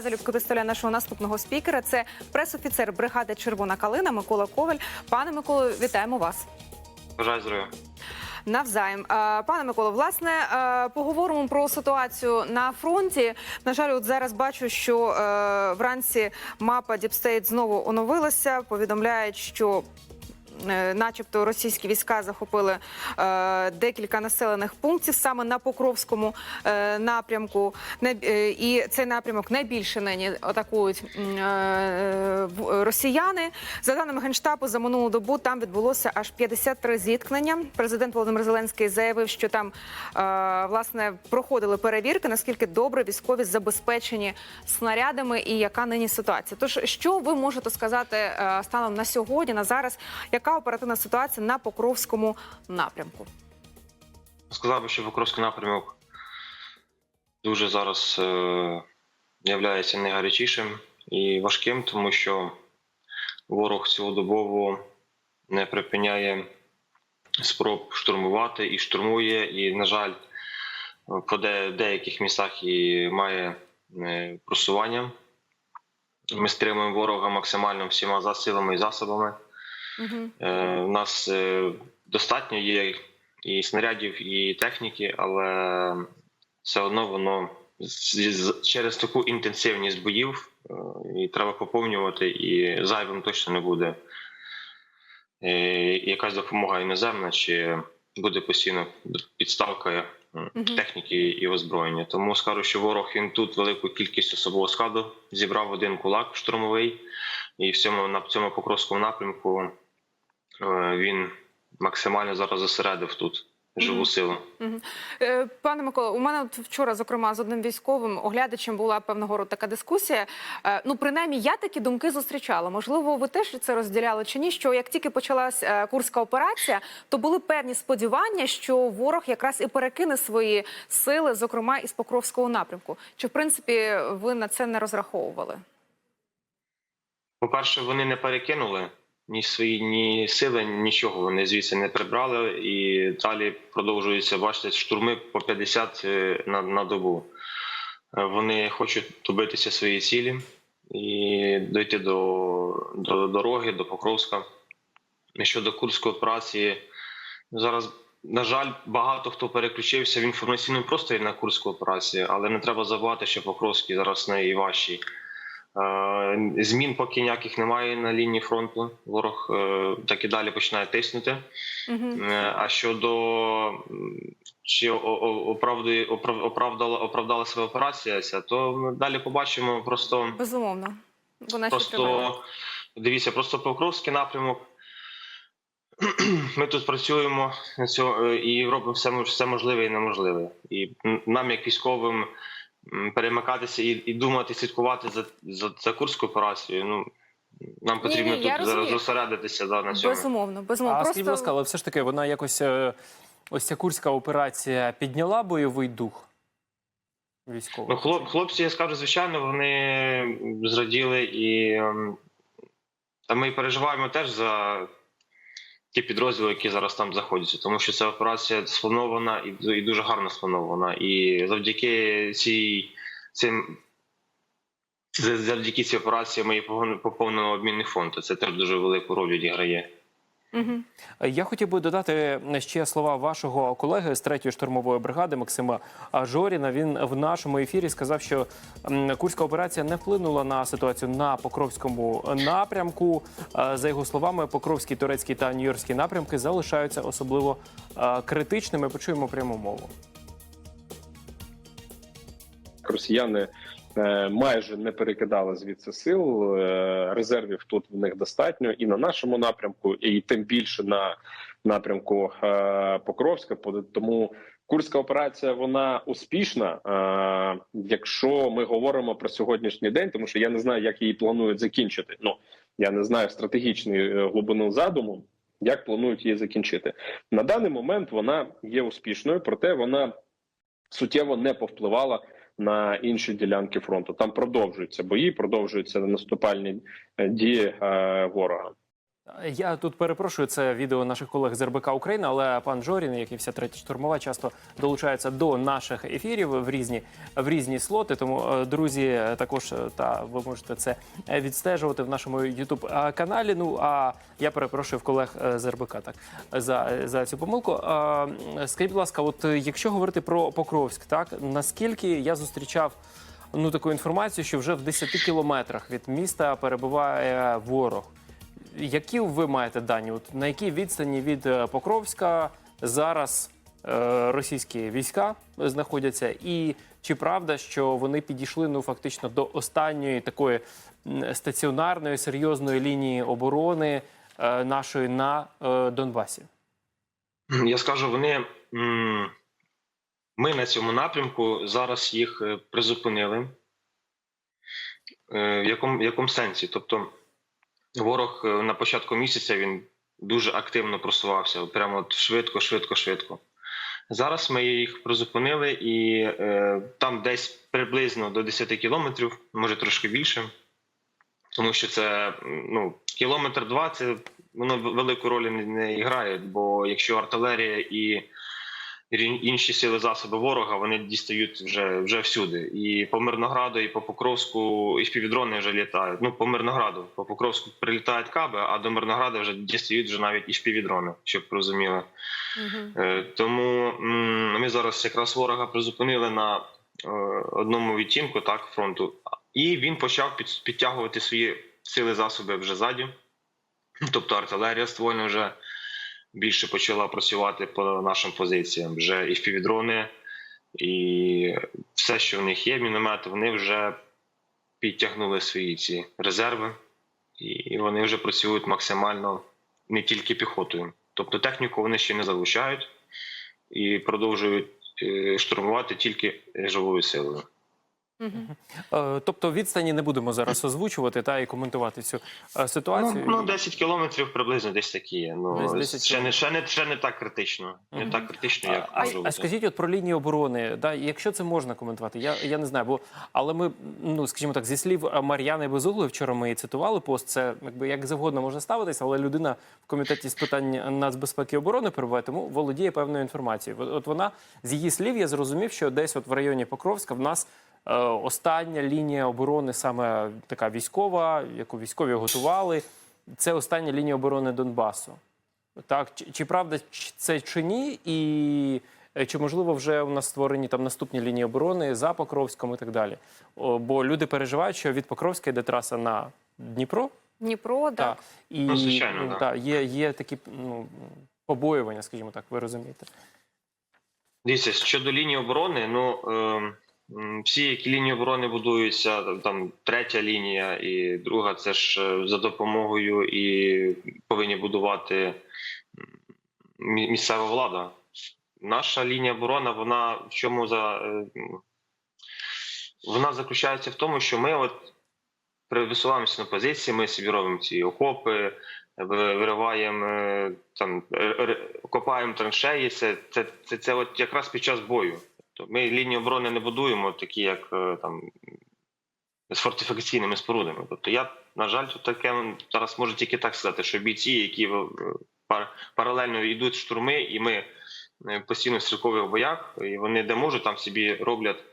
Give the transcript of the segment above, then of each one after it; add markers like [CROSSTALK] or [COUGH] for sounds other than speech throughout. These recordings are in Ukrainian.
Залюбки представляє нашого наступного спікера. Це пресофіцер бригади Червона калина Микола Коваль. Пане Миколо, вітаємо вас. Бажаю здоров'я. Навзаєм, пане Миколо, власне, поговоримо про ситуацію на фронті. На жаль, от зараз бачу, що е, вранці мапа Діпстейт знову оновилася. Повідомляють, що Начебто російські війська захопили е, декілька населених пунктів саме на Покровському е, напрямку. Е, і цей напрямок найбільше нині атакують е, росіяни. За даними генштабу, за минулу добу там відбулося аж 53 зіткнення. Президент Володимир Зеленський заявив, що там е, власне проходили перевірки, наскільки добре військові забезпечені снарядами і яка нині ситуація. Тож, що ви можете сказати е, станом на сьогодні, на зараз, яка оперативна ситуація на Покровському напрямку? Сказав би, що Покровський напрямок дуже зараз е, являється найгарячішим і важким, тому що ворог цілодобово не припиняє спроб штурмувати і штурмує. І, на жаль, по деяких містах і має е, просування. Ми стримуємо ворога максимально всіма засилами і засобами. Угу. Е, У нас е, достатньо є і снарядів, і техніки, але все одно воно через таку інтенсивність боїв е, і треба поповнювати, і зайвим точно не буде Е, якась допомога іноземна, чи буде постійно підставка е, Мгм. техніки і озброєння. Тому скажу, що ворог він тут велику кількість особового складу зібрав один кулак штурмовий, і в цьому на цьому покровському напрямку Е, він максимально зараз зосередив тут живу силу. Е, Пане Миколо, у мене от вчора, зокрема, з одним військовим оглядачем була певного роду така дискусія. Е, Ну, принаймні, я такі думки зустрічала. Можливо, ви теж це розділяли чи ні? Що як тільки почалась е, курська операція, то були певні сподівання, що ворог якраз і перекине свої сили, зокрема із Покровського напрямку. Чи в принципі ви на це не розраховували? По-перше, вони не перекинули ні свої ні сили, нічого вони звідси не прибрали, і далі продовжуються, бачите, штурми по 50 е, на, на добу. Е, Вони хочуть добитися своєї цілі і дойти до, до дороги, до Покровська. Щодо Курської операції, зараз, на жаль, багато хто переключився в інформаційному просторі на Курську операцію, але не треба забувати, що Покровський зараз найважчий. Змін поки ніяких немає на лінії фронту. Ворог е, так і далі починає тиснути. Угу. А щодо чи оправдує оправдала оправдала себе операція, ця, то далі побачимо. Просто Безумовно. Вона ще триває. дивіться, просто Покровський напрямок. [CLEARS THROAT] Ми тут працюємо е, і робимо все, все можливе і неможливе. І нам, як військовим, перемикатися і, і думати, слідкувати за, за, за Курську операцію. Ну нам потрібно Ні-ні, тут зараз зосередитися да, на цьому. Безумовно, безумовно. А Просто... скажіть, будь ласка, але все ж таки вона якось е, ось ця курська операція підняла бойовий дух військових? Ну, хлоп, хлопці, я скажу, звичайно, вони зраділи і ем, та ми переживаємо теж за ті підрозділи, які зараз там знаходяться, тому що ця операція спланована і, і дуже гарно спланована. І завдяки цій цим. за- Завдяки цій операції ми поповнили обмінний фонд. Це теж дуже велику роль відіграє. Угу. Я хотів би додати ще слова вашого колеги з 3-ї штурмової бригади Максима Жоріна. Він в нашому ефірі сказав, що курська операція не вплинула на ситуацію на Покровському напрямку. Е, За його словами, Покровський, Турецький та Нью-Йоркський напрямки залишаються особливо е, критичними. Почуємо пряму мову. росіяни майже не перекидали звідси сил. е, Резервів тут в них достатньо і на нашому напрямку, і тим більше на напрямку е, Покровська. По- Тому курська операція вона успішна. е, Якщо ми говоримо про сьогоднішній день, тому що я не знаю, як її планують закінчити. Ну я не знаю стратегічної е, глибину задуму. Як планують її закінчити на даний момент? Вона є успішною, проте вона суттєво не повпливала на інші ділянки фронту. Там продовжуються бої, продовжуються наступальні е, дії е, ворога. Я тут перепрошую, це відео наших колег з РБК України, але пан Жорін, як і вся третя штурмова, часто долучається до наших ефірів в різні в різні слоти. Тому, е, друзі, також е, та ви можете це е, відстежувати в нашому youtube каналі. Ну а я перепрошую в колег з РБК так за, за цю помилку. Скажіть, будь ласка, от якщо говорити про Покровськ, так наскільки я зустрічав ну таку інформацію, що вже в 10 кілометрах від міста перебуває ворог. Які ви маєте дані? От на якій відстані від е, Покровська зараз е, російські війська знаходяться? І чи правда, що вони підійшли ну фактично до останньої такої стаціонарної серйозної лінії оборони е, нашої на е, Донбасі? Я скажу, вони ми на цьому напрямку зараз їх е, призупинили. Е, В якому, в якому сенсі? Тобто, ворог е, на початку місяця він дуже активно просувався, прямо от швидко, швидко, швидко. Зараз ми їх призупинили, і е, там десь приблизно до 10 кілометрів, може трошки більше, тому що це ну, кілометр два це воно велику роль не, грає, бо якщо артилерія і інші сили засоби ворога вони дістають вже, вже всюди. І по Мирнограду, і по Покровську, і впівдрони вже літають. Ну, по Мирнограду, по Покровську прилітають каби, а до Мирнограда вже дістають вже навіть і впівдрони, щоб розуміли. Е, Тому ми зараз якраз ворога призупинили на е, одному відтінку так фронту, і він почав під, підтягувати свої сили засоби вже ззаді. Тобто артилерія ствольна вже більше почала працювати по нашим позиціям. Вже і впівдрони, і все, що в них є, міномети, вони вже підтягнули свої ці резерви, і вони вже працюють максимально не тільки піхотою. Тобто техніку вони ще не залучають і продовжують е, штурмувати тільки живою силою. Е, тобто відстані не будемо зараз озвучувати та і коментувати цю е, ситуацію. Ну, ну 10 кілометрів приблизно десь такі є. Ну Десь 10 ще не ще не ще не так критично. Не так критично, як А, а скажіть, от про лінію оборони, да, якщо це можна коментувати, я, я не знаю, бо але ми, ну скажімо так, зі слів е, Мар'яни Безуглої, вчора ми її цитували пост. Це якби як завгодно можна ставитися, але людина в комітеті з питань нацбезпеки і оборони перебуває, тому володіє певною інформацією. От, от вона з її слів я зрозумів, що десь от в районі Покровська в нас остання лінія оборони, саме така військова, яку військові готували. Це остання лінія оборони Донбасу. Так, чи, чи правда це чи ні? І е, чи можливо вже у нас створені там наступні лінії оборони за Покровськом і так далі? О, бо люди переживають, що від Покровська йде траса на Дніпро. Дніпро, так. Так, і Ну, звичайно, да. та, є, є такі ну, побоювання, скажімо так, ви розумієте. Дивіться, щодо лінії оборони, ну е, всі, які лінії оборони будуються, там, третя лінія і друга, це ж е, за допомогою і повинні будувати місцева влада. Наша лінія оборони, вона в чому за е, вона заключається в тому, що ми от висуваємося на позиції, ми собі робимо ці окопи, вириваємо е, там, копаємо траншеї. Це, це, це, це от якраз під час бою. Тобто ми лінії оборони не будуємо, такі як е, там з фортифікаційними спорудами. Тобто я, на жаль, тут таке зараз можу тільки так сказати, що бійці, які е, паралельно йдуть штурми, і ми е, постійно в стрілкових боях, і вони де можуть там собі роблять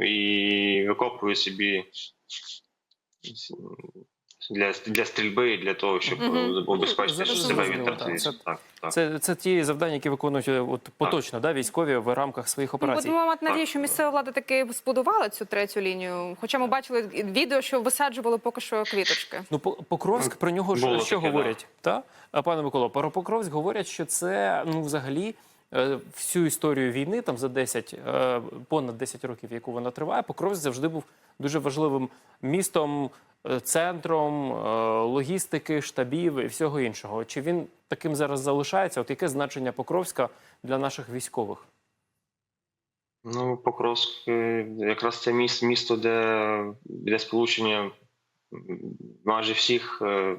і викопують собі для, для стрільби, і для того, щоб обезпечити Зараз себе від зрозуміло, артилерії. так. Так. Це, це ті завдання, які виконують е, от, поточно да, військові в рамках своїх Ну, операцій. будемо мати надію, що місцева влада таки збудувала цю третю лінію. Хоча ми бачили відео, що висаджували поки що квіточки. Ну, По- Покровськ про нього ж Було що таке, говорять? Та? А, Пане Миколо, про Покровськ говорять, що це ну взагалі е, всю історію війни, там за 10, е, понад 10 років, яку вона триває, Покровськ завжди був дуже важливим містом, е, центром е, логістики, штабів і всього іншого. Чи він таким зараз залишається? От яке значення Покровська для наших військових? Ну, Покровськ е, якраз це місто, де, де сполучення майже всіх е,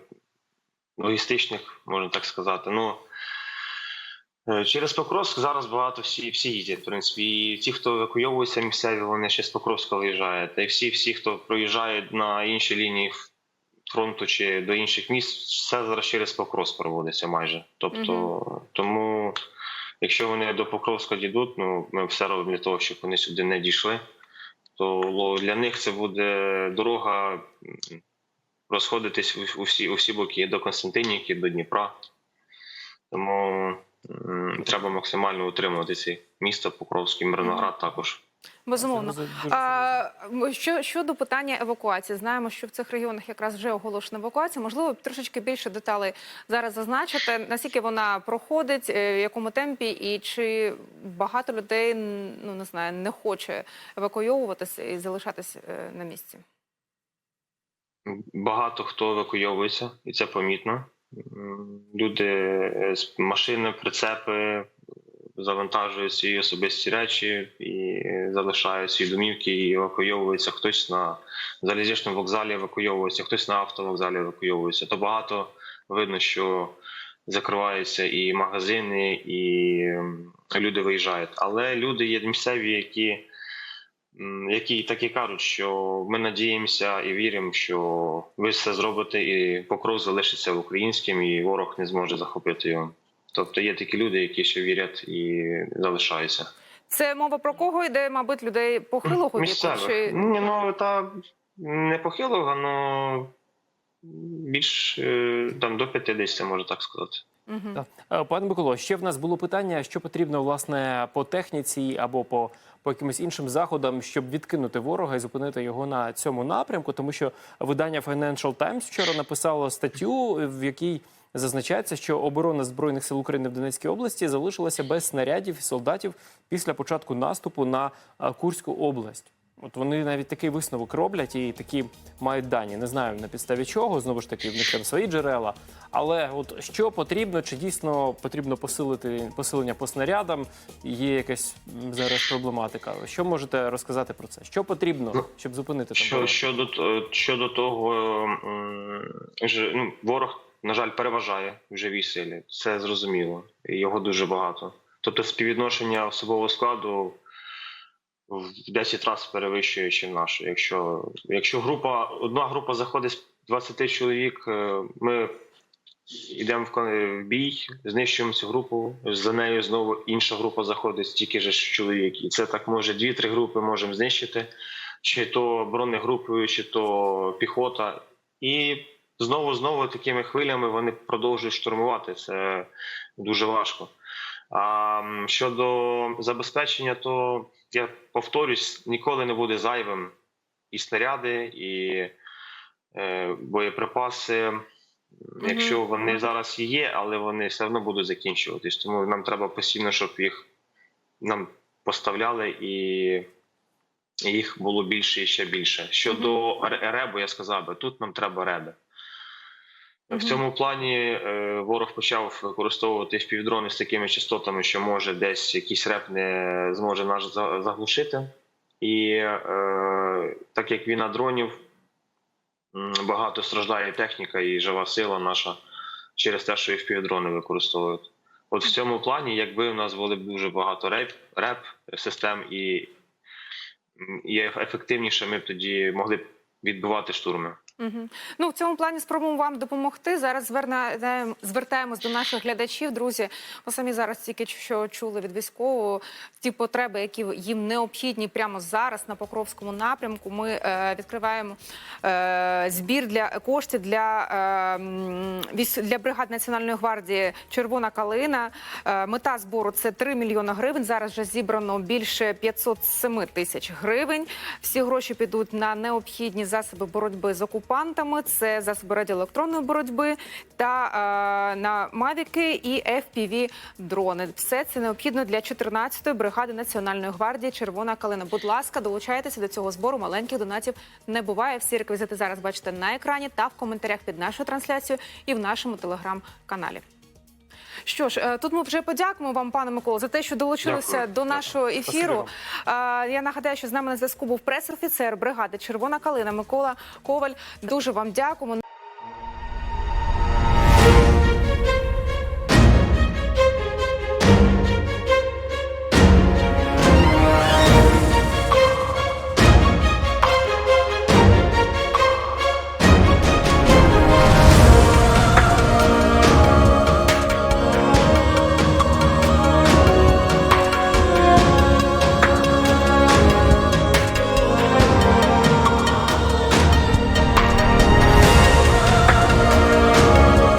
логістичних, можна так сказати. Ну, е, через Покровськ зараз багато всі, всі їздять, в принципі. І ті, хто евакуйовується місцеві, вони ще з Покровська виїжджають. Та й всі, всі, хто проїжджають на інші лінії фронту чи до інших міст, все зараз через Покровськ проводиться майже. Тобто, тому, якщо вони до Покровська дійдуть, ну ми все робимо для того, щоб вони сюди не дійшли, то для них це буде дорога розходитись у, всі у всі боки до Константинівки, до Дніпра. Тому треба максимально утримувати ці міста Покровський, Мирноград також. Безумовно. А, що щодо питання евакуації, знаємо, що в цих регіонах якраз вже оголошена евакуація. Можливо, трошечки більше деталей зараз зазначити, наскільки вона проходить, е, в якому темпі, і чи багато людей ну не знаю, не хоче евакуйовуватися і залишатися е, на місці. Багато хто евакуйовується, і це помітно. Люди е, з машини, прицепи завантажують свої особисті речі і залишають свої домівки і евакуйовуються. Хтось на залізничному вокзалі евакуйовується, хтось на автовокзалі евакуйовується. То багато видно, що закриваються і магазини, і люди виїжджають. Але люди є місцеві, які які так і кажуть, що ми надіємося і віримо, що ви все зробите, і покров залишиться українським, і ворог не зможе захопити його. Тобто є такі люди, які ще вірять і залишаються. Це мова про кого йде, мабуть, людей похилого віку? Чи Ні, ну та не похилого, але більш е, там до 50, можна так сказати. Е, Пане Миколо, ще в нас було питання, що потрібно власне по техніці або по, по якимось іншим заходам, щоб відкинути ворога і зупинити його на цьому напрямку, тому що видання Financial Times вчора написало статтю, в якій зазначається, що оборона збройних сил України в Донецькій області залишилася без снарядів і солдатів після початку наступу на е, Курську область. От вони навіть такий висновок роблять і такі мають дані. Не знаю на підставі чого. Знову ж таки, в них там свої джерела. Але от що потрібно, чи дійсно потрібно посилити посилення по снарядам? Є якась зараз проблематика. Що можете розказати про це? Що потрібно, Ну, щоб зупинити там? Що, ворога? щодо, т- щодо того, ну, ворог, на жаль, переважає в живій силі. Це зрозуміло. Його дуже багато. Тобто співвідношення особового складу в 10 разів перевищує, ніж наше. Якщо, якщо група, одна група заходить з 20 чоловік, е, ми йдемо в бій, знищуємо цю групу. За нею знову інша група заходить, стільки ж чоловік. І це так може дві-три групи можемо знищити, чи то бронегрупою, чи то піхота. І знову знову такими хвилями вони продовжують штурмувати. Це дуже важко. А щодо забезпечення, то я повторюсь, ніколи не буде зайвим і снаряди, і е, боєприпаси. Якщо вони зараз є, але вони все одно будуть закінчуватись. Тому нам треба постійно, щоб їх нам поставляли і їх було більше і ще більше. Щодо ре- ребу, я сказав би, тут нам треба реби. В цьому плані е, ворог почав використовувати впівдрони з такими частотами, що може десь якийсь реп не зможе нас заглушити. І е, так як війна дронів, багато страждає техніка і жива сила наша через те, що і впівдрони використовують. От в цьому плані, якби у нас було б дуже багато реп, реп систем і, і ефективніше, ми б тоді могли б відбивати штурми. Мгм. Ну в цьому плані спробуємо вам допомогти. Зараз звернаємо звертаємось до наших глядачів. Друзі, ви самі зараз тільки що чули від військового ті потреби, які їм необхідні прямо зараз на Покровському напрямку. Ми е, відкриваємо е, збір для коштів для, е, для бригад Національної гвардії Червона калина. Е, мета збору це 3 мільйони гривень. Зараз вже зібрано більше 507 тисяч гривень. Всі гроші підуть на необхідні засоби боротьби з окупантами. Це засоби радіоелектронної боротьби та е, на мавіки і fpv дрони. Все це необхідно для 14-ї бригади Національної гвардії Червона калина. Будь ласка, долучайтеся до цього збору. Маленьких донатів не буває. Всі реквізити зараз бачите на екрані та в коментарях під нашою трансляцією і в нашому телеграм-каналі. Що ж, е, тут ми вже подякуємо вам, пане Миколо, за те, що долучилися Дякую. до нашого ефіру. Дякую. Я нагадаю, що з нами на зв'язку був прес-офіцер бригади Червона калина Микола Коваль. Дуже вам дякуємо.